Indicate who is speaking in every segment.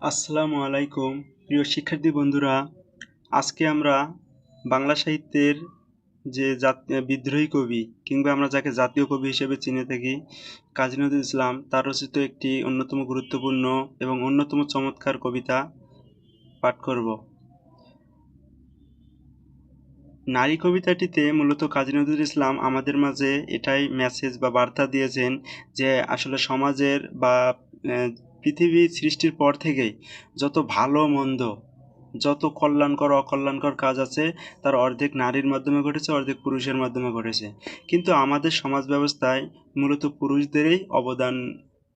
Speaker 1: আসসালামু আলাইকুম, প্রিয় শিক্ষার্থী বন্ধুরা। আজকে আমরা বাংলা সাহিত্যের যে বিদ্রোহী কবি কিংবা আমরা যাকে জাতীয় কবি হিসেবে চিনে থাকি, কাজী নজরুল ইসলাম, তার রচিত একটি অন্যতম গুরুত্বপূর্ণ এবং অন্যতম চমৎকার কবিতা পাঠ করব। নারী কবিতাটিতে মূলত কাজী নজরুল ইসলাম আমাদের মাঝে এটাই মেসেজ বা বার্তা দিয়েছেন যে আসলে সমাজের বা পৃথিবী সৃষ্টির পর থেকেই যত ভালো মন্দ, যত কল্যাণকর, অকল্যাণকর কাজ আছে, তার অর্ধেক নারীর মাধ্যমে ঘটেছে, অর্ধেক পুরুষের মাধ্যমে ঘটেছে। কিন্তু আমাদের সমাজ ব্যবস্থায় মূলত পুরুষদেরই অবদান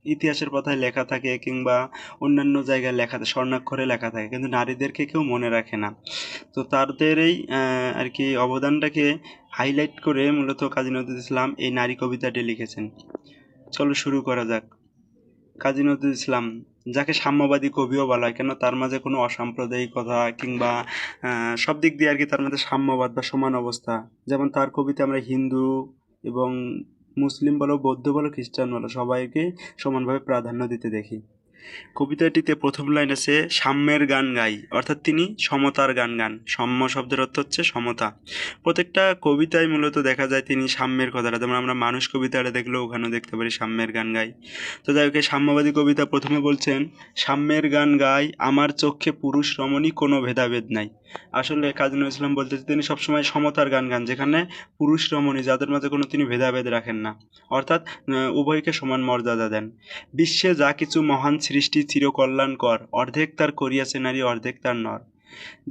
Speaker 1: ইতিহাসের কথায় লেখা থাকে কিংবা অন্যান্য জায়গায় লেখা স্বর্ণাক্ষরে লেখা থাকে, কিন্তু নারীদেরকে কেউ মনে রাখে না। তো তাদের এই আর কি অবদানটাকে হাইলাইট করে মূলত কাজী নজরুল ইসলাম এই নারী কবিতাটি লিখেছেন। চলো শুরু করা যাক। কাজী নজরুল ইসলাম, যাকে সাম্যবাদী কবিও বলা হয়, কেন তার মাঝে কোনো অসাম্প্রদায়িকতা কিংবা সব দিক দিয়ে আর কি তার মাঝে সাম্যবাদ বা সমান অবস্থা? যেমন তার কবিতা আমরা হিন্দু এবং মুসলিম বলো, বৌদ্ধ বলো, খ্রিস্টান বলো, সবাইকে সমানভাবে প্রাধান্য দিতে দেখি। কবিতাটিতে প্রথম লাইন আছে, সাম্যের গান গাই। অর্থাৎ তিনি সমতার গান গান। সাম্য শব্দের অর্থ হচ্ছে সমতা। প্রত্যেকটা কবিতায় মূলত দেখা যায় তিনি সাম্যের কথাটা। যেমন আমরা মানুষ কবিতাটা দেখলেও ওখানেও দেখতে পারি, সাম্যের গান গাই। তো যাই হোক সাম্যবাদী কবিতা প্রথমে বলছেন, সাম্যের গান গাই, আমার চোখে পুরুষ রমণী, কোনো ভেদাভেদ নাই। আসলে কাজী নজরুল ইসলাম বলতে তিনি সবসময় সমতার গান গান, যেখানে পুরুষ রমণী যাদের মাঝে কোনো তিনি ভেদাভেদ রাখেন না। অর্থাৎ উভয়কে সমান মর্যাদা দেন। বিশ্বে যা কিছু মহান সৃষ্টি চিরকল্যাণকর, অর্ধেক তার করিয়াছে নারী, অর্ধেক তার নর।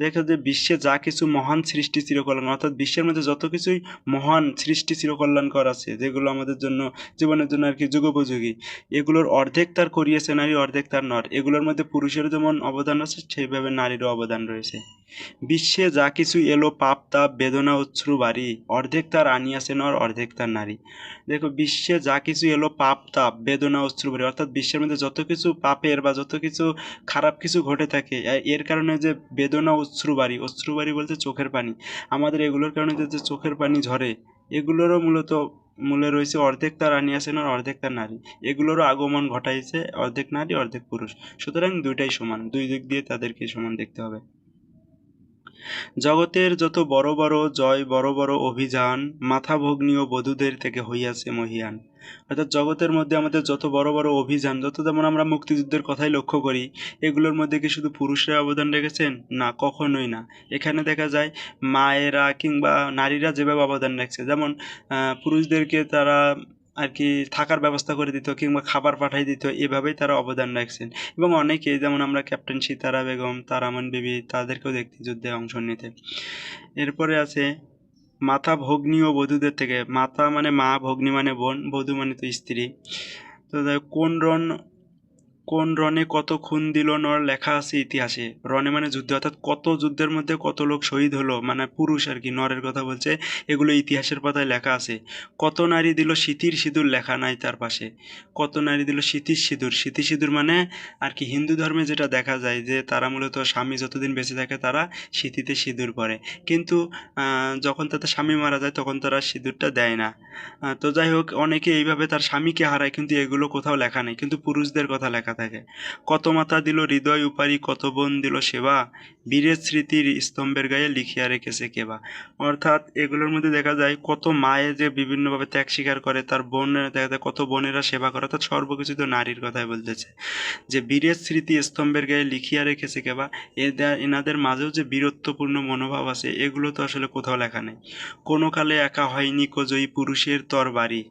Speaker 1: দেখো যে বিশ্বে যা কিছু মহান সৃষ্টি চিরকল্যাণ, অর্থাৎ বিশ্বের মধ্যে যত কিছুই মহান সৃষ্টি চিরকল্যাণকর আছে, যেগুলো আমাদের জন্য, জীবনের জন্য আর কি যুগোপযোগী, এগুলোর অর্ধেক তার করিয়েছে নারী, অর্ধেক তার নর। এগুলোর মধ্যে পুরুষেরও যেমন অবদান আছে, সেইভাবে নারীরও অবদান রয়েছে। বিশ্বে যা কিছু এলো, পাপ, তাপ, বেদনা, অশ্রু, বাড়ি, অর্ধেক তার আনিয়াছে নর, অর্ধেক তার নারী। দেখো, বিশ্বে যা কিছু এলো, পাপ, তাপ, বেদনা, অশ্রু, বাড়ি, অর্থাৎ বিশ্বের মধ্যে যত কিছু পাপের বা যত কিছু খারাপ কিছু ঘটে থাকে এর কারণে যে বেদনা অশ্রুবাড়ি অশ্রুবাড়ি বলতে চোখের পানি। আমাদের এগুলোর কারণে যে যে চোখের পানি ঝরে, এগুলোরও মূলত মূলে রয়েছে অর্ধেক তার আনিয়াছেন আর অর্ধেক তার নারী। এগুলোরও আগমন ঘটাইছে অর্ধেক নারী, অর্ধেক পুরুষ। সুতরাং দুইটাই সমান, দুই দিক দিয়ে তাদেরকে সমান দেখতে হবে। জগতের যত বড় বড় জয়, বড় বড় অভিযান মাথা ভগ্নীয় বধূদের থেকে হইয়াছে মহিয়ান। অর্থাৎ জগতের মধ্যে আমাদের যত বড় বড় অভিযান, যত যেমন আমরা মুক্তিযুদ্ধের কথাই লক্ষ্য করি, এগুলোর মধ্যে কি শুধু পুরুষরা অবদান রেখেছেন? না, কখনোই না। এখানে দেখা যায় মায়েরা কিংবা নারীরা যেভাবে অবদান রাখছে। যেমন পুরুষদেরকে তারা আর কি থাকার ব্যবস্থা করে দিত কিংবা খাবার পাঠাই দিত, এভাবেই তারা অবদান রাখছেন। এবং অনেকে যেমন আমরা ক্যাপ্টেন সীতারা বেগম, তারামন বিবি, তাদেরকেও দেখতে যুদ্ধে অংশ নিতে। এরপরে আছে মাথা ভগ্নী ও বধূদের থেকে। মাথা মানে মা, ভগ্নী মানে বোন, বধূ মানে তো স্ত্রী। তো কোন রণ কোন রণে কত খুন দিল নর লেখা আছে ইতিহাসে। রণে মানে যুদ্ধ, অর্থাৎ কত যুদ্ধের মধ্যে কত লোক শহীদ হলো মানে পুরুষ আর কি, নরের কথা বলছে, এগুলো ইতিহাসের পাতায় লেখা আছে। কত নারী দিল শীতির সিঁদুর লেখা নাই তার পাশে। কত নারী দিল শীতির সিঁদুর। শীতি সিঁদুর মানে আর কি হিন্দু ধর্মে যেটা দেখা যায় যে তারা মূলত স্বামী যতদিন বেঁচে থাকে তারা শীতিতে সিঁদুর পরে। কিন্তু যখন তাদের স্বামী মারা যায় তখন তারা সিঁদুরটা দেয় না। তো যাই হোক, অনেকে এইভাবে তার স্বামীকে হারায়, কিন্তু এগুলো কোথাও লেখা নেই। কিন্তু পুরুষদের কথা লেখা থাকে। কত মাথা দিল হৃদয় উপারি, কত বোন দিল সেবা। বীরের স্মৃতির স্তম্ভের গায়ে লিখিয়া রেখেছে কেবা। অর্থাৎ এগুলোর মধ্যে দেখা যায়, কত মায়ে যে বিভিন্নভাবে ত্যাগ স্বীকার করে, তার বোনের দেখা যায়, কত বোনেরা সেবা করে। অর্থাৎ সর্বকিছু তো নারীর কথাই বলতেছে। যে বীরের স্মৃতি স্তম্ভের গায়ে লিখিয়া রেখেছে কেবা এদের এনাদের মাঝেও যে বীরত্বপূর্ণ মনোভাব আছে, এগুলো তো আসলে কোথাও লেখা নেই। কোনো কালে একা হয়নি কোজয়ী পুরুষের তরবারি।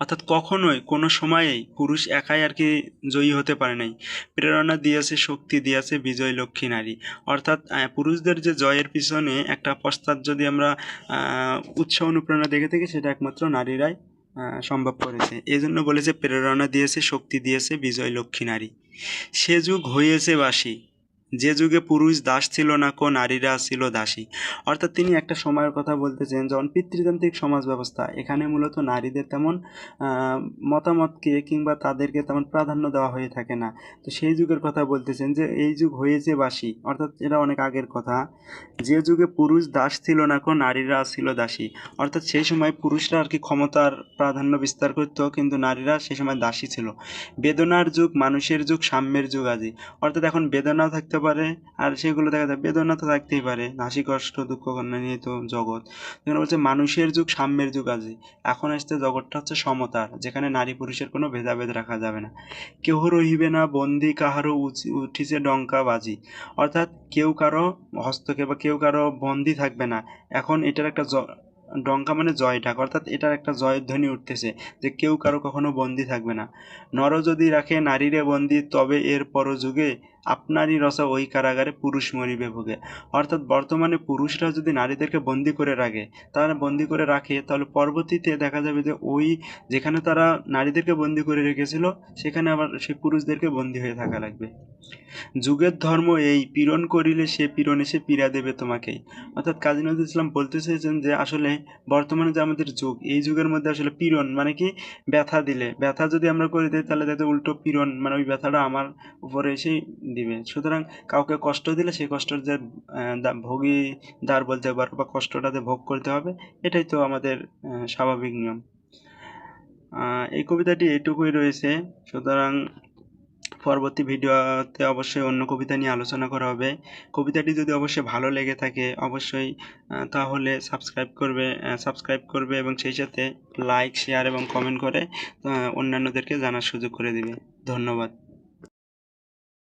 Speaker 1: অর্থাৎ কখনোই কোনো সময়েই পুরুষ একাই আর কি জয়ী হতে পারে নাই। প্রেরণা দিয়েছে শক্তি দিয়েছে বিজয় লক্ষ্মী নারী। অর্থাৎ পুরুষদের যে জয়ের পিছনে একটা পশ্চাৎ যদি আমরা আহ, উৎসাহ অনুপ্রেরণা দেখে থাকি সেটা একমাত্র নারীরাই সম্ভব করেছে। এই জন্য বলেছে প্রেরণা দিয়েছে শক্তি দিয়েছে বিজয় লক্ষ্মী নারী। সে যুগ হয়েছে বাসি। যে যুগে পুরুষ দাস ছিল না, কো নারীরা ছিল দাসী। অর্থাৎ তিনি একটা সময়ের কথা বলতেছেন যেমন পিতৃতান্ত্রিক সমাজ ব্যবস্থা। এখানে মূলত নারীদের তেমন মতামতকে কিংবা তাদেরকে তেমন প্রাধান্য দেওয়া হয়ে থাকে না। তো সেই যুগের কথা বলতেছেন যে, এই যুগ হয়েছে বাসী। অর্থাৎ এটা অনেক আগের কথা। যে যুগে পুরুষ দাস ছিল না, কো নারীরা ছিল দাসী। অর্থাৎ সেই সময় পুরুষরা আর কি ক্ষমতার প্রাধান্য বিস্তার করতো, কিন্তু নারীরা সেই সময় দাসী ছিল। বেদনার যুগ, মানুষের যুগ, সাম্যের যুগ আজি অর্থাৎ এখন বেদনাও থাকতে পারে, আর সেগুলো দেখা যায় বেদনা তো থাকতেই পারে হাসি কষ্ট, দুঃখ কন্যা নিয়ে তো জগৎ। এখানে বলছে, মানুষের যুগ সাম্যের যুগ আজি এখন আসছে জগৎটা হচ্ছে সমতার, যেখানে নারী পুরুষের কোনো ভেদাভেদ রাখা যাবে না। কেহ রহিবে না, বন্দি কাহারও উঠিছে ডঙ্কা বাজি। অর্থাৎ কেউ কারও হস্তক্ষেপ বা কেউ কারও বন্দি থাকবে না। এখন এটার একটা ডঙ্কা মানে জয় ডাক অর্থাৎ এটার একটা জয়ধ্বনি উঠতেছে যে কেউ কারও কখনো বন্দি থাকবে না। নর যদি রাখে নারীরে বন্দি, তবে এর পরযুগে আপনারই রসা ওই কারাগারে পুরুষ মরিবে ভোগে। অর্থাৎ বর্তমানে পুরুষরা যদি নারীদেরকে বন্দি করে রাখে, তারা বন্দি করে রাখে, তাহলে পরবর্তীতে দেখা যাবে যে ওই যেখানে তারা নারীদেরকে বন্দি করে রেখেছিল, সেখানে আবার সেই পুরুষদেরকে বন্দি হয়ে থাকা লাগবে। যুগের ধর্ম এই, পীড়ন করিলে সে পীড়ন এসে পীড়া দেবে তোমাকেই। অর্থাৎ কাজী নজরুল ইসলাম বলতে চেয়েছেন যে আসলে বর্তমানে যে আমাদের যুগ, এই যুগের মধ্যে আসলে পীড়ন মানে কি? ব্যথা দিলে। ব্যথা যদি আমরা করে দিই, তাহলে যাতে উল্টো পীড়ন মানে ওই ব্যথাটা আমার উপরে এসেই দিবে। সুতরাং কাউকে কষ্ট দিলে সেই কষ্টের যে আহ, দা- ভোগীদার বলতে পারো বা কষ্টটাতে ভোগ করতে হবে এটাই তো আমাদের স্বাভাবিক নিয়ম। এই কবিতাটি এইটুকুই রয়েছে। সুতরাং পরবর্তী ভিডিওতে অবশ্যই অন্য কবিতা নিয়ে আলোচনা করা হবে। কবিতাটি যদি অবশ্যই ভালো লেগে থাকে অবশ্যই তাহলে সাবস্ক্রাইব করবে সাবস্ক্রাইব করবে এবং সেই সাথে লাইক শেয়ার এবং কমেন্ট করে অন্যান্যদেরকে জানার সুযোগ করে দিবে। ধন্যবাদ।